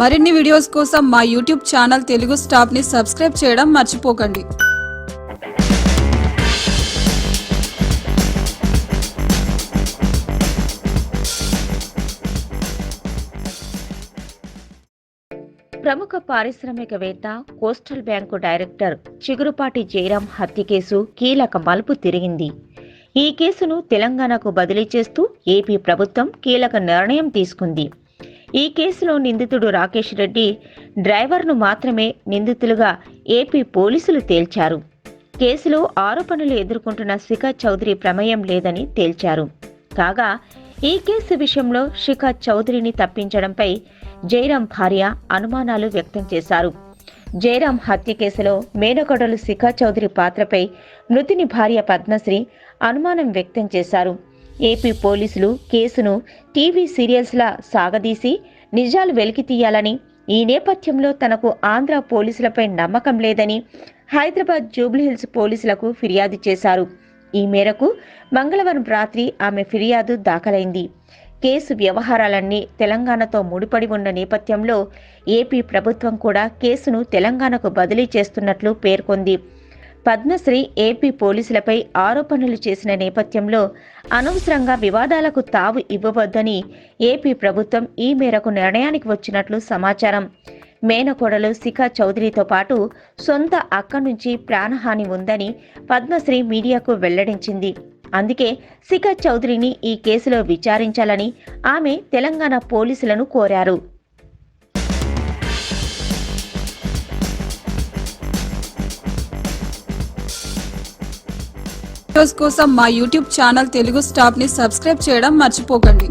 మరిన్ని వీడియోస్ కోసం మా యూట్యూబ్ ఛానల్ తెలుగు స్టాప్ని సబ్స్క్రైబ్ చేయడం మర్చిపోకండి. ప్రముఖ పారిశ్రామికవేత్త coastal bank director Chigurupati Jayaram హత్య కేసు కీలక మలుపు తిరిగింది. ఈ కేసును తెలంగాణకు బదిలీ చేస్తూ ఏపీ ప్రభుత్వం కీలక నిర్ణయం తీసుకుంది. ఈ కేసులో నిందితుడు రాకేష్ రెడ్డి డ్రైవర్ను మాత్రమే నిందితులుగా ఏపీ పోలీసులు తేల్చారు. కేసులో ఆరోపణలు ఎదుర్కొంటున్న శిఖా చౌదరి ప్రమేయం లేదని తేల్చారు. కాగా ఈ కేసు విషయంలో శిఖా చౌదరిని తప్పించడంపై జయరాం భార్య అనుమానాలు వ్యక్తం చేశారు. జయరాం హత్య కేసులో మేనకోడలు శిఖా చౌదరి పాత్రపై మృతిని భార్య పద్మశ్రీ అనుమానం వ్యక్తం చేశారు. ఏపీ పోలీసులు కేసును టీవీ సీరియల్స్లా సాగదీసి నిజాలు వెలికి తీయాలని ఈ నేపథ్యంలో తనకు ఆంధ్ర పోలీసులపై నమ్మకం లేదని హైదరాబాద్ జూబ్లీహిల్స్ పోలీసులకు ఫిర్యాదు చేశారు. ఈ మేరకు మంగళవారం రాత్రి ఆమె ఫిర్యాదు దాఖలైంది. కేసు వ్యవహారాలన్నీ తెలంగాణతో ముడిపడి ఉన్న నేపథ్యంలో ఏపీ ప్రభుత్వం కూడా కేసును తెలంగాణకు బదిలీ చేస్తున్నట్లు పేర్కొంది. పద్మశ్రీ ఏపీ పోలీసులపై ఆరోపణలు చేసిన నేపథ్యంలో అనవసరంగా వివాదాలకు తావు ఇవ్వవద్దని ఏపీ ప్రభుత్వం ఈ మేరకు నిర్ణయానికి వచ్చినట్లు సమాచారం. మేనకోడలు శిఖా చౌదరితో పాటు సొంత అక్క నుంచి ప్రాణహాని ఉందని పద్మశ్రీ మీడియాకు వెల్లడించింది. అందుకే శిఖా చౌదరిని ఈ కేసులో విచారించాలని ఆమె తెలంగాణ పోలీసులను కోరారు. వీడియోస్ కోసం మా యూట్యూబ్ ఛానల్ తెలుగు స్టాప్ని సబ్స్క్రైబ్ చేయడం మర్చిపోకండి.